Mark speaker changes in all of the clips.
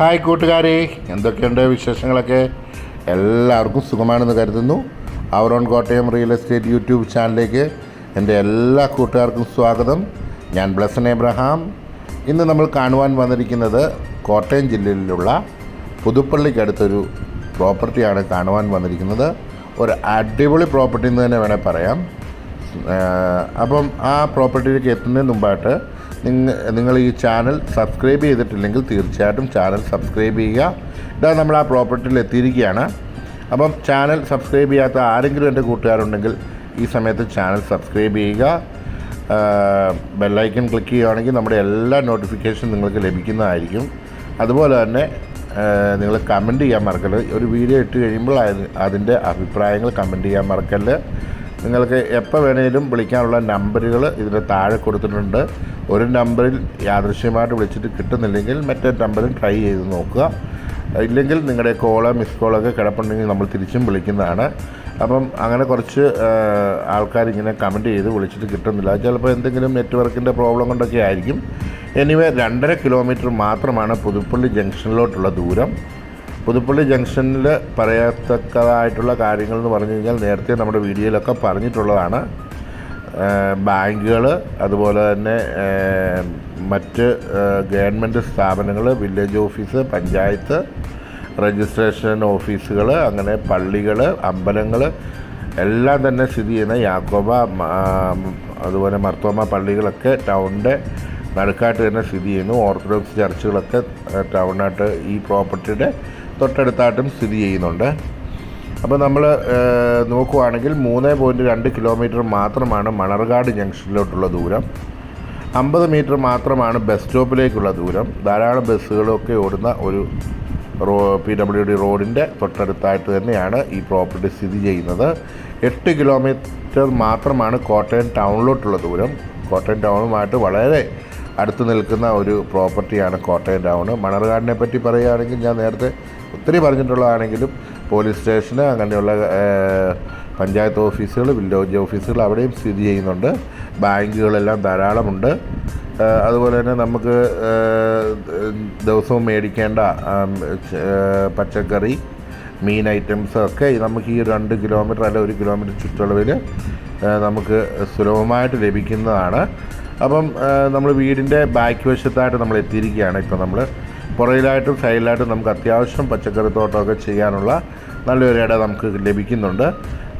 Speaker 1: Hi കൂട്ടുകാരെ എന്തൊക്കെയുണ്ട് വിശേഷങ്ങളൊക്കെ? എല്ലാവർക്കും സുഖമാണെന്ന് കരുതുന്നു. Our own Kottayam real estate YouTube ചാനലിലേക്ക് എന്റെ എല്ലാ കൂട്ടുകാർക്കും സ്വാഗതം. ഞാൻ ബ്ലസൻ എബ്രഹാം. ഇന്ന് നമ്മൾ കാണുവാൻ വന്നിരിക്കുന്നത് കോട്ടയം ജില്ലയിലുള്ള പുതുപ്പള്ളിക്കടുത്തൊരു പ്രോപ്പർട്ടിയാണ് കാണുവാൻ വന്നിരിക്കുന്നത്. ഒരു അടിപൊളി പ്രോപ്പർട്ടി എന്ന് തന്നെ വേണേൽ പറയാം. അപ്പം ആ പ്രോപ്പർട്ടിയിലേക്ക് എത്തുന്നതിന് മുമ്പായിട്ട് നിങ്ങൾ ഈ ചാനൽ സബ്സ്ക്രൈബ് ചെയ്തിട്ടില്ലെങ്കിൽ തീർച്ചയായിട്ടും ചാനൽ സബ്സ്ക്രൈബ് ചെയ്യുക. ഇതാ നമ്മൾ ആ പ്രോപ്പർട്ടിയിൽ എത്തിയിരിക്കുകയാണ്. അപ്പം ചാനൽ സബ്സ്ക്രൈബ് ചെയ്യാത്ത ആരെങ്കിലും എന്റെ കൂട്ടുകാരുണ്ടെങ്കിൽ ഈ സമയത്ത് ചാനൽ സബ്സ്ക്രൈബ് ചെയ്യുക. ബെല്ലൈക്കൺ ക്ലിക്ക് ചെയ്യുകയാണെങ്കിൽ നമ്മുടെ എല്ലാ നോട്ടിഫിക്കേഷൻ നിങ്ങൾക്ക് ലഭിക്കുന്നതായിരിക്കും. അതുപോലെ തന്നെ നിങ്ങൾ കമന്റ് ചെയ്യാൻ മറക്കരുത്. ഒരു വീഡിയോ ഇട്ട് കഴിയുമ്പോൾ അതിന്റെ അഭിപ്രായങ്ങൾ കമന്റ് ചെയ്യാൻ മറക്കല്ല് നിങ്ങൾക്ക് എപ്പോൾ വേണേലും വിളിക്കാനുള്ള നമ്പറുകൾ ഇതിന് താഴെ കൊടുത്തിട്ടുണ്ട്. ഒരു നമ്പറിൽ യാദൃശ്യമായിട്ട് വിളിച്ചിട്ട് കിട്ടുന്നില്ലെങ്കിൽ മറ്റേ നമ്പറിൽ ട്രൈ ചെയ്ത് നോക്കുക. ഇല്ലെങ്കിൽ നിങ്ങളുടെ കോൾ മിസ് കോളൊക്കെ കിടപ്പുണ്ടെങ്കിൽ നമ്മൾ തിരിച്ചും വിളിക്കുന്നതാണ്. അപ്പം അങ്ങനെ കുറച്ച് ആൾക്കാർ ഇങ്ങനെ കമന്റ് ചെയ്ത് വിളിച്ചിട്ട് കിട്ടുന്നില്ല. ചിലപ്പോൾ എന്തെങ്കിലും നെറ്റ്വർക്കിന്റെ പ്രോബ്ലം കൊണ്ടൊക്കെ ആയിരിക്കും. എനിവേ രണ്ടര കിലോമീറ്റർ മാത്രമാണ് പുതുപ്പള്ളി ജംഗ്ഷനിലോട്ടുള്ള ദൂരം. പുതുപ്പള്ളി ജംഗ്ഷനിൽ പറയത്തക്കതായിട്ടുള്ള കാര്യങ്ങൾ എന്ന് പറഞ്ഞു കഴിഞ്ഞാൽ നേരത്തെ നമ്മുടെ വീഡിയോയിലൊക്കെ പറഞ്ഞിട്ടുള്ളതാണ്. ബാങ്കുകൾ അതുപോലെ തന്നെ മറ്റ് ഗവൺമെന്റ് സ്ഥാപനങ്ങൾ വില്ലേജ് ഓഫീസ് പഞ്ചായത്ത് രജിസ്ട്രേഷൻ ഓഫീസുകൾ അങ്ങനെ പള്ളികൾ അമ്പലങ്ങൾ എല്ലാം തന്നെ സ്ഥിതി ചെയ്യുന്ന യാക്കോബ അതുപോലെ മർത്തോമ പള്ളികളൊക്കെ ടൗണിന്റെ നടുക്കായിട്ട് തന്നെ സ്ഥിതി ചെയ്യുന്നു. ഓർത്തഡോക്സ് ചർച്ചുകളൊക്കെ ടൗണായിട്ട് ഈ പ്രോപ്പർട്ടിയുടെ തൊട്ടടുത്തായിട്ടും സ്ഥിതി ചെയ്യുന്നുണ്ട്. അപ്പോൾ നമ്മൾ നോക്കുവാണെങ്കിൽ മൂന്ന് പോയിന്റ് രണ്ട് കിലോമീറ്റർ മാത്രമാണ് മണർകാട് ജംഗ്ഷനിലോട്ടുള്ള ദൂരം. അമ്പത് മീറ്റർ മാത്രമാണ് ബസ് സ്റ്റോപ്പിലേക്കുള്ള ദൂരം. ധാരാളം ബസ്സുകളൊക്കെ ഓടുന്ന ഒരു റോ പി ഡബ്ല്യു ഡി റോഡിന്റെ തൊട്ടടുത്തായിട്ട് തന്നെയാണ് ഈ പ്രോപ്പർട്ടി സ്ഥിതി ചെയ്യുന്നത്. എട്ട് കിലോമീറ്റർ മാത്രമാണ് കോട്ടയം ടൗണിലോട്ടുള്ള ദൂരം. കോട്ടയം ടൗണുമായിട്ട് വളരെ അടുത്ത് നിൽക്കുന്ന ഒരു പ്രോപ്പർട്ടിയാണ് കോട്ടയം ടൗൺ. മണർകാടിനെ പറ്റി പറയുകയാണെങ്കിൽ ഞാൻ നേരത്തെ ഒത്തിരി പറഞ്ഞിട്ടുള്ളതാണെങ്കിലും പോലീസ് സ്റ്റേഷന് അങ്ങനെയുള്ള പഞ്ചായത്ത് ഓഫീസുകൾ വില്ലേജ് ഓഫീസുകൾ അവിടെയും സ്ഥിതി ചെയ്യുന്നുണ്ട്. ബാങ്കുകളെല്ലാം ധാരാളമുണ്ട്. അതുപോലെ തന്നെ നമുക്ക് ദിവസവും മേടിക്കേണ്ട പച്ചക്കറി മീൻ ഐറ്റംസ് ഒക്കെ നമുക്ക് ഈ രണ്ട് കിലോമീറ്റർ അല്ല ഒരു കിലോമീറ്റർ ചുറ്റളവിൽ നമുക്ക് സുലഭമായിട്ട് ലഭിക്കുന്നതാണ്. അപ്പം നമ്മൾ വീടിന്റെ ബാക്ക് വശത്തായിട്ട് നമ്മൾ എത്തിയിരിക്കുകയാണ്. ഇപ്പോൾ നമ്മൾ പുറയിലായിട്ടും സൈഡിലായിട്ടും നമുക്ക് അത്യാവശ്യം പച്ചക്കറി തോട്ടമൊക്കെ ചെയ്യാനുള്ള നല്ലൊരു ഇട നമുക്ക് ലഭിക്കുന്നുണ്ട്.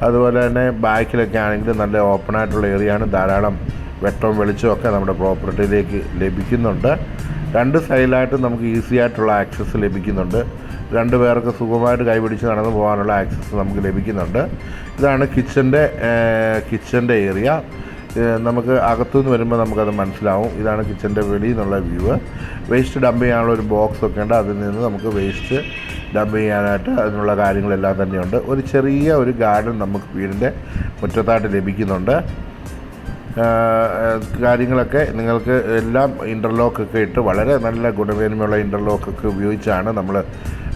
Speaker 1: അതുപോലെ തന്നെ ബാക്കിലൊക്കെ ആണെങ്കിൽ നല്ല ഓപ്പൺ ആയിട്ടുള്ള ഏരിയയാണ് ധാരാളം വെട്ടവും വെളിച്ചവും ഒക്കെ നമ്മുടെ പ്രോപ്പർട്ടിയിലേക്ക് ലഭിക്കുന്നുണ്ട്. രണ്ട് സൈഡിലായിട്ടും നമുക്ക് ഈസി ആയിട്ടുള്ള ആക്സസ് ലഭിക്കുന്നുണ്ട്. രണ്ട് പേർക്ക് സുഖമായിട്ട് കൈപിടിച്ച് നടന്നു പോകാനുള്ള ആക്സസ് നമുക്ക് ലഭിക്കുന്നുണ്ട്. ഇതാണ് കിച്ചന്റെ കിച്ചന്റെ ഏരിയ നമുക്ക് അകത്തുനിന്ന് വരുമ്പോൾ നമുക്കത് മനസ്സിലാവും. ഇതാണ് കിച്ചന്റെ വെളിയിൽ നിന്നുള്ള വ്യൂ വേസ്റ്റ് ഡംപ് ചെയ്യാനുള്ള ഒരു ബോക്സ് ഒക്കെ ഉണ്ട്. അതിൽ നിന്ന് നമുക്ക് വേസ്റ്റ് ഡംപ് ചെയ്യാനായിട്ട് അതിനുള്ള കാര്യങ്ങളെല്ലാം തന്നെയുണ്ട്. ഒരു ചെറിയ ഒരു ഗാർഡൻ നമുക്ക് വീടിന്റെ മുറ്റത്തായിട്ട് ലഭിക്കുന്നുണ്ട്. കാര്യങ്ങളൊക്കെ നിങ്ങൾക്ക് എല്ലാം ഇന്റർലോക്കൊക്കെ ഇട്ട് വളരെ നല്ല ഗുണമേന്മയുള്ള ഇന്റർലോക്കൊക്കെ ഉപയോഗിച്ചാണ് നമ്മൾ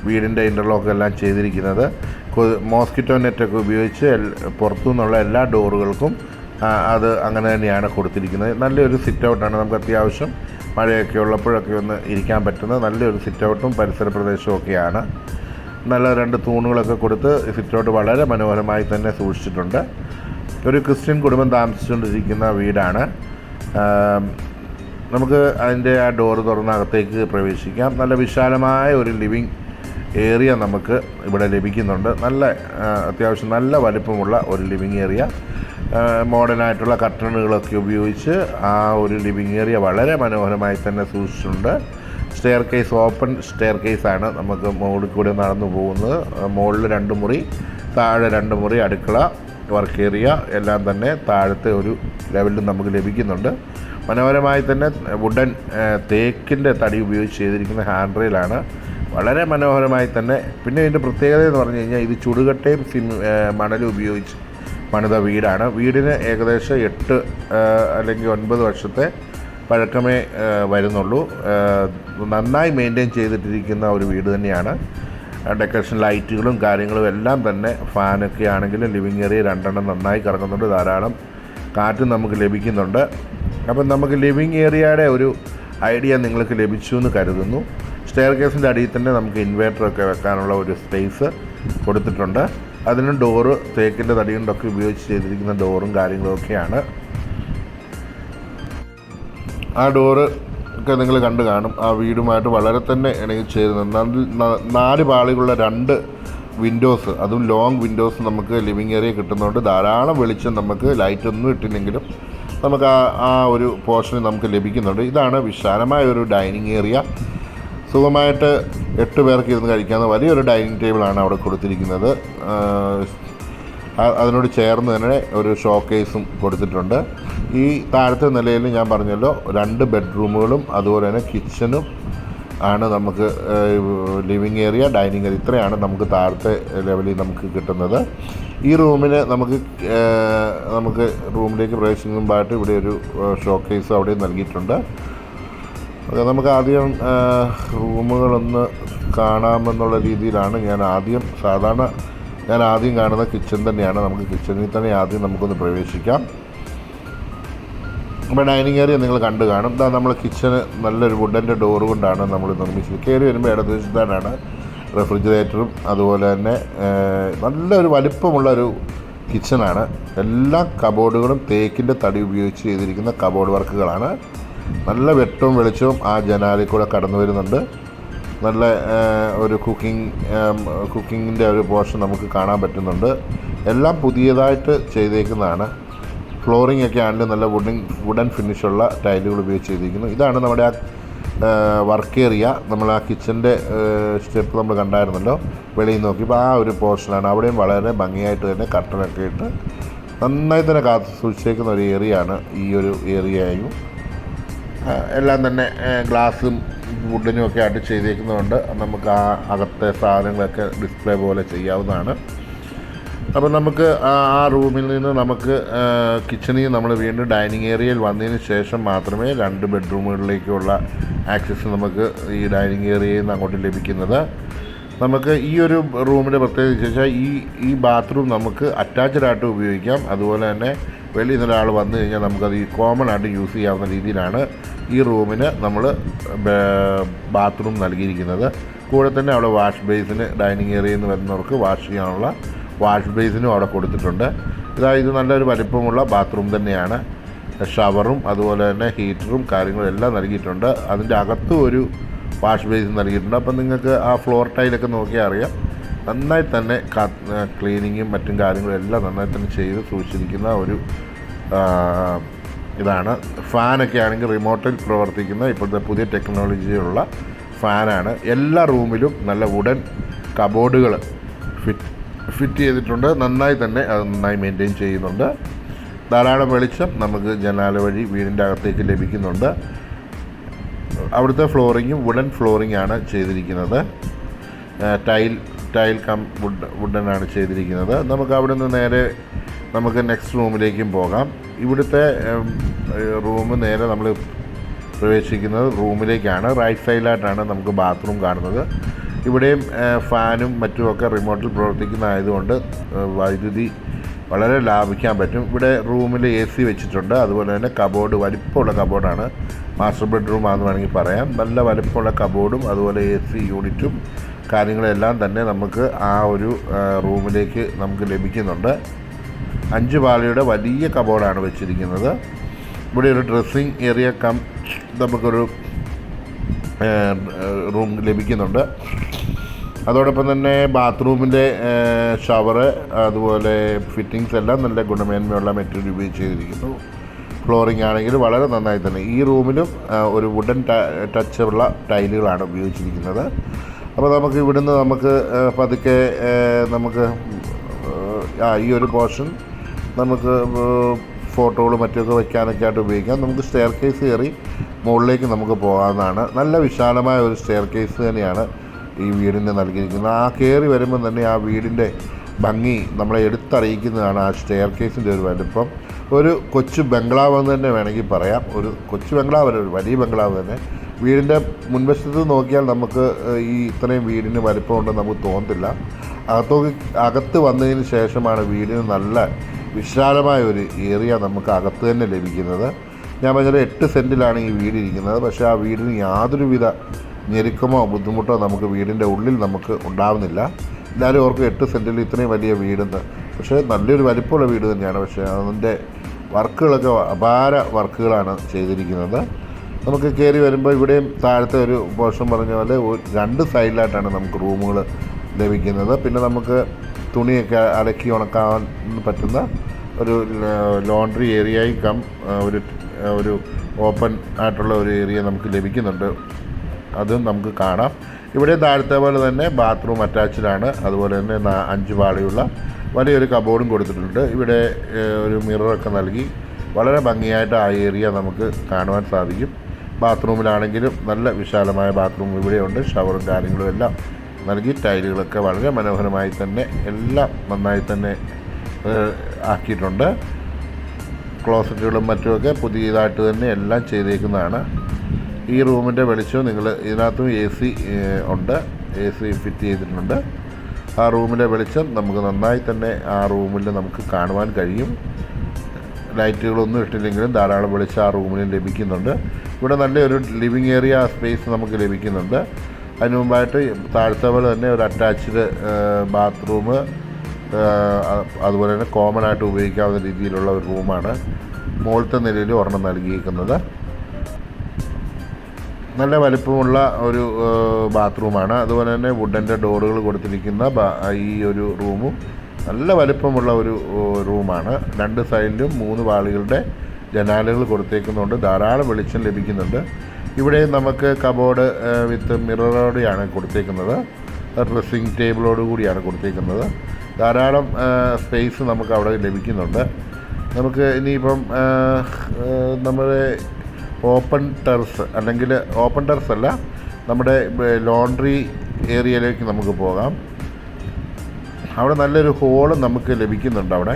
Speaker 1: വീടിന്റെ ഇന്റർലോക്ക് എല്ലാം ചെയ്തിരിക്കുന്നത്. മോസ്കിറ്റോ നെറ്റൊക്കെ ഉപയോഗിച്ച് പുറത്തു നിന്നുള്ള എല്ലാ ഡോറുകൾക്കും അത് അങ്ങനെ തന്നെയാണ് കൊടുത്തിരിക്കുന്നത്. നല്ലൊരു സിറ്റ് ഔട്ടാണ് നമുക്ക് അത്യാവശ്യം. മഴയൊക്കെ ഉള്ളപ്പോഴൊക്കെ ഒന്ന് ഇരിക്കാൻ പറ്റുന്ന നല്ലൊരു സിറ്റ് ഔട്ടും പരിസര പ്രദേശവും ഒക്കെയാണ്. നല്ല രണ്ട് തൂണുകളൊക്കെ കൊടുത്ത് സിറ്റ് ഔട്ട് വളരെ മനോഹരമായി തന്നെ സൂക്ഷിച്ചിട്ടുണ്ട്. ഒരു ക്രിസ്ത്യൻ കുടുംബം താമസിച്ചുകൊണ്ടിരിക്കുന്ന വീടാണ്. നമുക്ക് അതിന്റെ ആ ഡോറ് തുറന്ന അകത്തേക്ക് പ്രവേശിക്കാം. നല്ല വിശാലമായ ഒരു ലിവിങ് ഏരിയ നമുക്ക് ഇവിടെ ലഭിക്കുന്നുണ്ട്. നല്ല അത്യാവശ്യം നല്ല വലിപ്പമുള്ള ഒരു ലിവിങ് ഏരിയ മോഡേൺ ആയിട്ടുള്ള കർട്ടണുകളൊക്കെ ഉപയോഗിച്ച് ആ ഒരു ലിവിങ് ഏരിയ വളരെ മനോഹരമായി തന്നെ സൂക്ഷിച്ചിട്ടുണ്ട്. സ്റ്റെയർ കേസ് ഓപ്പൺ സ്റ്റെയർ കേസാണ് നമുക്ക് മുകളിൽ കൂടെ നടന്നു പോകുന്നത്. മുകളിൽ രണ്ട് മുറി താഴെ രണ്ട് മുറി അടുക്കള വർക്ക് ഏരിയ എല്ലാം തന്നെ താഴത്തെ ഒരു ലെവലിൽ നമുക്ക് ലഭിക്കുന്നുണ്ട്. മനോഹരമായി തന്നെ വുഡൻ തേക്കിന്റെ തടി ഉപയോഗിച്ച് ചെയ്തിരിക്കുന്ന ഹാൻഡ് റെയിലാണ് വളരെ മനോഹരമായി തന്നെ പിന്നെ ഇതിന്റെ പ്രത്യേകത എന്ന് പറഞ്ഞു കഴിഞ്ഞാൽ ഇത് ചുടുകട്ടയും സിം മണലും ഉപയോഗിച്ച് പണിത വീടാണ്. വീടിന് ഏകദേശം എട്ട് അല്ലെങ്കിൽ ഒൻപത് വർഷത്തെ പഴക്കമേ വരുന്നുള്ളൂ. നന്നായി മെയിന്റെയിൻ ചെയ്തിട്ടിരിക്കുന്ന ഒരു വീട് തന്നെയാണ്. ഡെക്കറേഷൻ ലൈറ്റുകളും കാര്യങ്ങളും എല്ലാം തന്നെ ഫാനൊക്കെ ആണെങ്കിലും ലിവിങ് ഏരിയ രണ്ടെണ്ണം നന്നായി കറങ്ങുന്നുണ്ട്. ധാരാളം കാറ്റ് നമുക്ക് ലഭിക്കുന്നുണ്ട്. അപ്പം നമുക്ക് ലിവിങ് ഏരിയയുടെ ഒരു ഐഡിയ നിങ്ങൾക്ക് ലഭിച്ചു എന്ന് കരുതുന്നു. സ്റ്റെയർ കേസിന്റെ അടിയിൽ തന്നെ നമുക്ക് ഇൻവേർട്ടറൊക്കെ വെക്കാനുള്ള ഒരു സ്പേസ് കൊടുത്തിട്ടുണ്ട്. അതിന് ഡോറ് തേക്കിന്റെ തടി കൊണ്ടൊക്കെ ഉപയോഗിച്ച് ചെയ്തിരിക്കുന്ന ഡോറും കാര്യങ്ങളൊക്കെയാണ്. ആ ഡോറ് ഒക്കെ നിങ്ങൾ കണ്ടു കാണും. ആ വീടുമായിട്ട് വളരെ തന്നെ ഇണങ്ങി ചേരുന്ന നാല് പാളികളുള്ള രണ്ട് വിൻഡോസ് അതും ലോങ് വിൻഡോസ് നമുക്ക് ലിവിങ് ഏരിയ കിട്ടുന്നതുകൊണ്ട് ധാരാളം വെളിച്ചം നമുക്ക് ലൈറ്റ് ഒന്നും ഇട്ടില്ലെങ്കിലും നമുക്ക് ആ ആ ഒരു പോർഷൻ നമുക്ക് ലഭിക്കുന്നുണ്ട്. ഇതാണ് വിശാലമായ ഒരു ഡൈനിങ് ഏരിയ സുഖമായിട്ട് എട്ട് പേർക്ക് ഇരുന്ന് കഴിക്കാവുന്ന വലിയൊരു ഡൈനിങ് ടേബിളാണ് അവിടെ കൊടുത്തിരിക്കുന്നത്. അതിനോട് ചേർന്ന് തന്നെ ഒരു ഷോ കേസും കൊടുത്തിട്ടുണ്ട്. ഈ താഴത്തെ നിലയിൽ ഞാൻ പറഞ്ഞല്ലോ രണ്ട് ബെഡ്റൂമുകളും അതുപോലെ തന്നെ കിച്ചണും ആണ് നമുക്ക് ലിവിങ് ഏരിയ ഡൈനിങ് ഏരിയ. ഇത്രയാണ് നമുക്ക് താഴത്തെ ലെവലിൽ നമുക്ക് കിട്ടുന്നത്. ഈ റൂമിന് നമുക്ക് നമുക്ക് റൂമിലേക്ക് പ്രവേശിക്കുമ്പോഴായിട്ട് ഇവിടെ ഒരു ഷോ കേസ് അവിടെ നൽകിയിട്ടുണ്ട്. നമുക്ക് ആദ്യം റൂമുകളൊന്ന് കാണാമെന്നുള്ള രീതിയിലാണ് ഞാൻ ആദ്യം സാധാരണ ഞാൻ ആദ്യം കാണുന്ന കിച്ചൺ തന്നെയാണ്. നമുക്ക് കിച്ചണിൽ തന്നെ ആദ്യം നമുക്കൊന്ന് പ്രവേശിക്കാം. അപ്പോൾ ഡൈനിങ് ഏരിയ നിങ്ങൾ കണ്ടു കാണും. ഇതാ നമ്മൾ കിച്ചണ് നല്ലൊരു വുഡന്റെ ഡോർ കൊണ്ടാണ് നമ്മൾ നിർമ്മിച്ചത്. കയറി വരുമ്പോൾ ഇടതുവശത്താണ് റെഫ്രിജറേറ്ററും അതുപോലെ തന്നെ നല്ലൊരു വലിപ്പമുള്ളൊരു കിച്ചണാണ്. എല്ലാ കബോർഡുകളും തേക്കിന്റെ തടി ഉപയോഗിച്ച് ചെയ്തിരിക്കുന്ന കബോർഡ് വർക്കുകളാണ്. നല്ല വെട്ടവും വെളിച്ചവും ആ ജനാലിൽ കൂടെ കടന്നു വരുന്നുണ്ട്. നല്ല ഒരു കുക്കിംഗ് കുക്കിങ്ങിന്റെ ഒരു പോർഷൻ നമുക്ക് കാണാൻ പറ്റുന്നുണ്ട്. എല്ലാം പുതിയതായിട്ട് ചെയ്തേക്കുന്നതാണ്. ഫ്ലോറിംഗ് ഒക്കെ ആണെങ്കിലും നല്ല വുഡൻ വുഡൻ ഫിനിഷുള്ള ടൈലുകൾ ഉപയോഗിച്ച് ചെയ്തിരിക്കുന്നു. ഇതാണ് നമ്മുടെ ആ വർക്ക് ഏരിയ നമ്മൾ ആ കിച്ചന്റെ സ്റ്റെപ്പ് നമ്മൾ കണ്ടായിരുന്നല്ലോ. വെളിയിൽ നോക്കിയപ്പോൾ ആ ഒരു പോർഷനാണ് അവിടെയും വളരെ ഭംഗിയായിട്ട് തന്നെ കട്ടനൊക്കെ ഇട്ട് നന്നായി തന്നെ കാത്തു സൂക്ഷിച്ചേക്കുന്ന ഒരു ഏരിയ ആണ് ഈ ഒരു ഏരിയയും എല്ലാം തന്നെ ഗ്ലാസും വുഡിനും ഒക്കെ ആയിട്ട് ചെയ്തേക്കുന്നതുകൊണ്ട് നമുക്ക് ആ അകത്തെ സാധനങ്ങളൊക്കെ ഡിസ്പ്ലേ പോലെ ചെയ്യാവുന്നതാണ്. അപ്പോൾ നമുക്ക് ആ റൂമിൽ നിന്ന് നമുക്ക് കിച്ചണിൽ നമ്മൾ വീണ്ടും ഡൈനിങ് ഏരിയയിൽ വന്നതിന് ശേഷം മാത്രമേ രണ്ട് ബെഡ്റൂമുകളിലേക്കുള്ള ആക്സസ് നമുക്ക് ഈ ഡൈനിങ് ഏരിയയിൽ നിന്ന് അങ്ങോട്ട് ലഭിക്കുന്നത്. നമുക്ക് ഈ ഒരു റൂമിന്റെ പ്രത്യേകത വെച്ചാൽ ഈ ഈ ബാത്റൂം നമുക്ക് അറ്റാച്ച്ഡ് ആയിട്ട് ഉപയോഗിക്കാം. അതുപോലെ തന്നെ വെളിയിൽ നിന്ന് ഒരാൾ വന്നു കഴിഞ്ഞാൽ നമുക്കത് ഈ കോമൺ ആയിട്ട് യൂസ് ചെയ്യാവുന്ന രീതിയിലാണ്. ഈ റൂമിന് നമ്മൾ ബാത്റൂം നൽകിയിരിക്കുന്നത്. കൂടെ തന്നെ അവിടെ വാഷ് ബേസിന് ഡൈനിങ് ഏരിയയിൽ നിന്ന് വരുന്നവർക്ക് വാഷ് ചെയ്യാനുള്ള വാഷ് ബേസിനും അവിടെ കൊടുത്തിട്ടുണ്ട്. ഇതായത് ഇത് നല്ലൊരു വലിപ്പമുള്ള ബാത്റൂം തന്നെയാണ്. ഷവറും അതുപോലെ തന്നെ ഹീറ്ററും കാര്യങ്ങളും എല്ലാം നൽകിയിട്ടുണ്ട്. അതിന്റെ അകത്തും ഒരു വാഷ് ബേസ് നൽകിയിട്ടുണ്ട്. അപ്പം നിങ്ങൾക്ക് ആ ഫ്ലോർ ടൈലൊക്കെ നോക്കിയാൽ അറിയാം. നന്നായി തന്നെ ക്ലീനിങ്ങും മറ്റും കാര്യങ്ങളും എല്ലാം നന്നായി തന്നെ ചെയ്ത് സൂക്ഷിച്ചിരിക്കുന്ന ഒരു ഇതാണ്. ഫാനൊക്കെ ആണെങ്കിൽ റിമോട്ടിൽ പ്രവർത്തിക്കുന്ന ഇപ്പോഴത്തെ പുതിയ ടെക്നോളജിയുള്ള ഫാനാണ്. എല്ലാ റൂമിലും നല്ല വുഡൻ കബോർഡുകൾ ഫിറ്റ് ഫിറ്റ് ചെയ്തിട്ടുണ്ട്. നന്നായി തന്നെ അത് നന്നായി മെയിന്റെയിൻ ചെയ്യുന്നുണ്ട്. ധാരാളം വെളിച്ചം നമുക്ക് ജനാല വഴി വീടിന്റെ അകത്തേക്ക് ലഭിക്കുന്നുണ്ട്. അവിടുത്തെ ഫ്ലോറിങ്ങും വുഡൻ ഫ്ലോറിംഗ് ആണ് ചെയ്തിരിക്കുന്നത്. ടൈൽ ടൈൽ കം വുഡ് വുഡനാണ് ചെയ്തിരിക്കുന്നത്. നമുക്ക് അവിടെ നിന്ന് നേരെ നമുക്ക് നെക്സ്റ്റ് റൂമിലേക്കും പോകാം. ഇവിടുത്തെ റൂം നേരെ നമ്മൾ പ്രവേശിക്കുന്നത് റൂമിലേക്കാണ്. റൈറ്റ് സൈഡിലായിട്ടാണ് നമുക്ക് ബാത്റൂം കാണുന്നത്. ഇവിടെയും ഫാനും മറ്റുമൊക്കെ റിമോട്ടിൽ പ്രവർത്തിക്കുന്നതായതുകൊണ്ട് വൈദ്യുതി വളരെ ലാഭിക്കാൻ പറ്റും. ഇവിടെ റൂമിൽ എ സി വെച്ചിട്ടുണ്ട്. അതുപോലെ തന്നെ കബോർഡ് വലിപ്പമുള്ള കബോർഡാണ് മാസ്റ്റർ ബെഡ്റൂം ആണെന്ന് വേണമെങ്കിൽ പറയാം. നല്ല വലിപ്പമുള്ള കബോർഡും അതുപോലെ എ സി യൂണിറ്റും കാര്യങ്ങളെല്ലാം തന്നെ നമുക്ക് ആ ഒരു റൂമിലേക്ക് നമുക്ക് ലഭിക്കുന്നുണ്ട്. അഞ്ച് പാളിയുടെ വലിയ കബോർഡാണ് വെച്ചിരിക്കുന്നത്. ഇവിടെ ഒരു ഡ്രസ്സിങ് ഏരിയ കം നമുക്കൊരു റൂം ലഭിക്കുന്നുണ്ട്. അതോടൊപ്പം തന്നെ ബാത്റൂമിന്റെ ഷവറ് അതുപോലെ ഫിറ്റിങ്സ് എല്ലാം നല്ല ഗുണമേന്മയുള്ള മെറ്റീരിയൽ ഉപയോഗിച്ച് ചെയ്തിരിക്കുന്നു ഫ്ലോറിംഗ് ആണെങ്കിൽ വളരെ നന്നായി തന്നെ. ഈ റൂമിലും ഒരു വുഡൻ ഉള്ള ടൈലുകളാണ് ഉപയോഗിച്ചിരിക്കുന്നത്. അപ്പോൾ നമുക്ക് ഇവിടുന്ന് നമുക്ക് പതുക്കെ നമുക്ക് ഈ ഒരു പോർഷൻ നമുക്ക് ഫോട്ടോകൾ മറ്റൊക്കെ വയ്ക്കാനൊക്കെ ആയിട്ട് ഉപയോഗിക്കാം. നമുക്ക് സ്റ്റെയർ കേസ് കയറി മുകളിലേക്ക് നമുക്ക് പോകാവുന്നതാണ്. നല്ല വിശാലമായ ഒരു സ്റ്റെയർ കേസ് തന്നെയാണ് ഈ വീടിന് നൽകിയിരിക്കുന്നത്. ആ കയറി വരുമ്പോൾ തന്നെ ആ വീടിന്റെ ഭംഗി നമ്മളെ എടുത്തറിയിക്കുന്നതാണ് ആ സ്റ്റെയർ കേസിന്റെ ഒരു വലിപ്പം. ഒരു കൊച്ചു ബംഗ്ലാവ് എന്ന് തന്നെ വേണമെങ്കിൽ പറയാം. ഒരു കൊച്ചു ബംഗ്ലാവ് ഒരു വലിയ ബംഗ്ലാവ് തന്നെ. വീടിന്റെ മുൻവശത്ത് നോക്കിയാൽ നമുക്ക് ഈ ഇത്രയും വീടിന് വലിപ്പമുണ്ടെന്ന് നമുക്ക് തോന്നത്തില്ല. അകത്തോക്ക് അകത്ത് വന്നതിന് ശേഷമാണ് വീടിന് നല്ല വിശാലമായ ഒരു ഏരിയ നമുക്ക് അകത്ത് തന്നെ ലഭിക്കുന്നത്. ഞാൻ പറഞ്ഞാൽ എട്ട് സെന്റിലാണ് ഈ വീട് ഇരിക്കുന്നത്. പക്ഷേ ആ വീടിന് യാതൊരുവിധ ഞെരുക്കമോ ബുദ്ധിമുട്ടോ നമുക്ക് വീടിന്റെ ഉള്ളിൽ നമുക്ക് ഉണ്ടാവുന്നില്ല. എല്ലാവരും ഓർക്കും എട്ട് സെന്റിൽ ഇത്രയും വലിയ വീടെന്ന്. പക്ഷേ നല്ലൊരു വലിപ്പമുള്ള വീട് തന്നെയാണ്. പക്ഷേ അതിന്റെ വർക്കുകളൊക്കെ അപാര വർക്കുകളാണ് ചെയ്തിരിക്കുന്നത്. നമുക്ക് കയറി വരുമ്പോൾ ഇവിടെയും താഴത്തെ ഒരു പോർഷൻ പറഞ്ഞ പോലെ രണ്ട് സൈഡിലായിട്ടാണ് നമുക്ക് റൂമുകൾ ലഭിക്കുന്നത്. പിന്നെ നമുക്ക് തുണിയൊക്കെ അലക്കി ഉണക്കാൻ പറ്റുന്ന ഒരു ലോണ്ടറി ഏരിയയും കം ഒരു ഒരു ഓപ്പൺ ആയിട്ടുള്ള ഒരു ഏരിയ നമുക്ക് ലഭിക്കുന്നുണ്ട്. അതും നമുക്ക് കാണാം. ഇവിടെ താഴത്തെ പോലെ തന്നെ ബാത്റൂം അറ്റാച്ച്ഡാണ് അതുപോലെ തന്നെ അഞ്ച് പാളിയുള്ള വലിയൊരു കബോർഡും കൊടുത്തിട്ടുണ്ട്. ഇവിടെ ഒരു മിററൊക്കെ നൽകി വളരെ ഭംഗിയായിട്ട് ആ ഏരിയ നമുക്ക് കാണുവാൻ സാധിക്കും. ബാത്റൂമിലാണെങ്കിലും നല്ല വിശാലമായ ബാത്റൂം ഇവിടെയുണ്ട് ഷവറും കാര്യങ്ങളും എല്ലാം നൽകി ടൈലുകളൊക്കെ വളരെ മനോഹരമായി തന്നെ എല്ലാം നന്നായി തന്നെ ആക്കിയിട്ടുണ്ട്. ക്ലോസറ്റുകളും മറ്റുമൊക്കെ പുതിയതായിട്ട് തന്നെ എല്ലാം ചെയ്തേക്കുന്നതാണ്. ഈ റൂമിന്റെ വെളിച്ചവും നിങ്ങൾ ഇതിനകത്തും എ സി ഉണ്ട്. എ സി ഫിറ്റ് ചെയ്തിട്ടുണ്ട്. ആ റൂമിലെ വെളിച്ചം നമുക്ക് നന്നായി തന്നെ ആ റൂമിൽ നമുക്ക് കാണുവാൻ കഴിയും. ലൈറ്റുകളൊന്നും ഇട്ടില്ലെങ്കിലും ധാരാളം വെളിച്ചം ആ റൂമിൽ ലഭിക്കുന്നുണ്ട്. ഇവിടെ നല്ലൊരു ലിവിങ് ഏരിയ സ്പേസ് നമുക്ക് ലഭിക്കുന്നുണ്ട്. അതിന് മുമ്പായിട്ട് താഴത്തെ പോലെ തന്നെ ഒരു അറ്റാച്ച്ഡ് ബാത്റൂം അതുപോലെ തന്നെ കോമൺ ആയിട്ട് ഉപയോഗിക്കാവുന്ന രീതിയിലുള്ള ഒരു റൂമാണ് മുകളിലത്തെ നിലയിൽ ഒരെണ്ണം നൽകിയിരിക്കുന്നത്. നല്ല വലിപ്പമുള്ള ഒരു ബാത്റൂമാണ് അതുപോലെ തന്നെ വുഡന്റെ ഡോറുകൾ കൊടുത്തിരിക്കുന്ന ഈ ഒരു റൂമും നല്ല വലിപ്പമുള്ള ഒരു റൂമാണ് രണ്ട് സൈഡിലും മൂന്ന് പാളികളുടെ ജനാലകൾ കൊടുത്തേക്കുന്നതുകൊണ്ട് ധാരാളം വെളിച്ചം ലഭിക്കുന്നുണ്ട്. ഇവിടെ നമുക്ക് കബോർഡ് വിത്ത് മിററോടെയാണ് കൊടുത്തേക്കുന്നത്. ഡ്രസ്സിങ് ടേബിളോട് കൂടിയാണ് കൊടുത്തേക്കുന്നത്. ധാരാളം സ്പേസ് നമുക്ക് അവിടെ ലഭിക്കുന്നുണ്ട്. നമുക്ക് ഇനിയിപ്പം നമ്മുടെ ഓപ്പൺ ടെറസ് അല്ലെങ്കിൽ ഓപ്പൺ ടെറസ് അല്ല നമ്മുടെ ലോണ്ട്രി ഏരിയയിലേക്ക് നമുക്ക് പോകാം. അവിടെ നല്ലൊരു ഹോൾ നമുക്ക് ലഭിക്കുന്നുണ്ട് അവിടെ.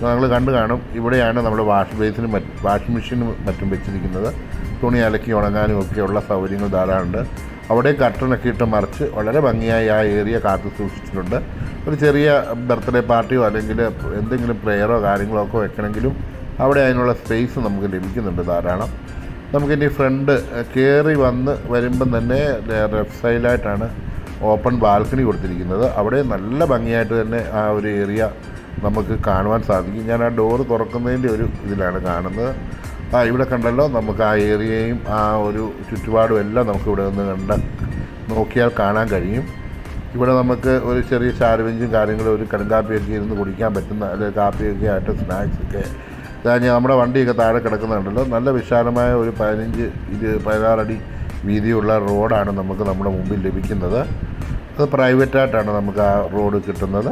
Speaker 1: നിങ്ങൾ കണ്ടു കാണും. ഇവിടെയാണ് നമ്മുടെ വാഷ് ബേസിനും മറ്റ് വാഷിംഗ് മെഷീനും മറ്റും വെച്ചിരിക്കുന്നത്. തുണി അലക്കി ഉണങ്ങാനും ഒക്കെയുള്ള സൗകര്യങ്ങൾ ധാരാളമുണ്ട്. അവിടെ കർട്ടനൊക്കെ ഇട്ട് മറിച്ച് വളരെ ഭംഗിയായി ആ ഏരിയ കാത്തു സൂക്ഷിച്ചിട്ടുണ്ട്. ഒരു ചെറിയ ബർത്ത്ഡേ പാർട്ടിയോ അല്ലെങ്കിൽ എന്തെങ്കിലും പ്രെയറോ കാര്യങ്ങളോ ഒക്കെ വെക്കണമെങ്കിലും അവിടെ അതിനുള്ള സ്പേസ് നമുക്ക് ലഭിക്കുന്നുണ്ട് ധാരാളം. നമുക്കിനി ഫ്രണ്ട് കയറി വന്ന് വരുമ്പം തന്നെ ലെഫ്റ്റ് സൈഡിലായിട്ടാണ് ഓപ്പൺ ബാൽക്കണി കൊടുത്തിരിക്കുന്നത്. അവിടെ നല്ല ഭംഗിയായിട്ട് തന്നെ ആ ഒരു ഏരിയ നമുക്ക് കാണുവാൻ സാധിക്കും. ഞാൻ ആ ഡോറ് തുറക്കുന്നതിന്റെ ഒരു ഇതിലാണ് കാണുന്നത്. ആ ഇവിടെ കണ്ടല്ലോ നമുക്ക് ആ ഏരിയയും ആ ഒരു ചുറ്റുപാടും എല്ലാം നമുക്ക് ഇവിടെ നിന്ന് കണ്ട നോക്കിയാൽ കാണാൻ കഴിയും. ഇവിടെ നമുക്ക് ഒരു ചെറിയ ചാരുവഞ്ചും കാര്യങ്ങളും ഒരു കടുങ്കാപ്പിയൊക്കെ ഇരുന്ന് കുടിക്കാൻ പറ്റുന്ന അല്ലെങ്കിൽ കാപ്പിയൊക്കെ ആയിട്ട് സ്നാക്സൊക്കെ ഇതാ ഞാൻ നമ്മുടെ വണ്ടിയൊക്കെ താഴെ കിടക്കുന്നുണ്ടല്ലോ. നല്ല വിശാലമായ ഒരു പതിനഞ്ച് ഇത് പതിനാറടി വീതിയുള്ള റോഡാണ് നമുക്ക് നമ്മുടെ മുമ്പിൽ ലഭിക്കുന്നത്. അത് പ്രൈവറ്റായിട്ടാണ് നമുക്ക് ആ റോഡ് കിട്ടുന്നത്.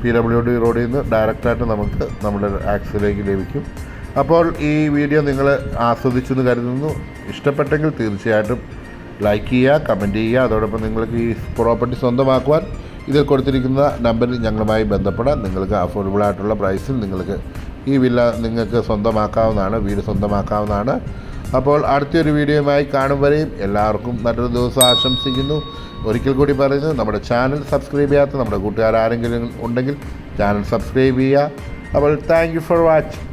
Speaker 1: പി ഡബ്ല്യു ഡി റോഡിൽ നിന്ന് ഡയറക്റ്റായിട്ട് നമുക്ക് നമ്മുടെ ആക്സിലേക്ക് ലഭിക്കും. അപ്പോൾ ഈ വീഡിയോ നിങ്ങൾ ആസ്വദിച്ചു എന്ന് കരുതുന്നു. ഇഷ്ടപ്പെട്ടെങ്കിൽ തീർച്ചയായിട്ടും ലൈക്ക് ചെയ്യുക കമന്റ് ചെയ്യുക. അതോടൊപ്പം നിങ്ങൾക്ക് ഈ പ്രോപ്പർട്ടി സ്വന്തമാക്കുവാൻ ഇതിൽ കൊടുത്തിരിക്കുന്ന നമ്പറിൽ ഞങ്ങളുമായി ബന്ധപ്പെടാം നിങ്ങൾക്ക് അഫോർഡബിൾ ആയിട്ടുള്ള പ്രൈസിൽ നിങ്ങൾക്ക് ഈ വില്ല നിങ്ങൾക്ക് സ്വന്തമാക്കാവുന്നതാണ് വീട് സ്വന്തമാക്കാവുന്നതാണ്. അപ്പോൾ അടുത്തൊരു വീഡിയോയുമായി കാണും വരെയും എല്ലാവർക്കും നല്ലൊരു ദിവസം ആശംസിക്കുന്നു. ഒരിക്കൽ കൂടി പറയുന്നു നമ്മുടെ ചാനൽ സബ്സ്ക്രൈബ് ചെയ്യാത്ത നമ്മുടെ കൂട്ടുകാർ ആരെങ്കിലും ഉണ്ടെങ്കിൽ ചാനൽ സബ്സ്ക്രൈബ് ചെയ്യുക. അപ്പോൾ താങ്ക് യു ഫോർ വാച്ചിങ്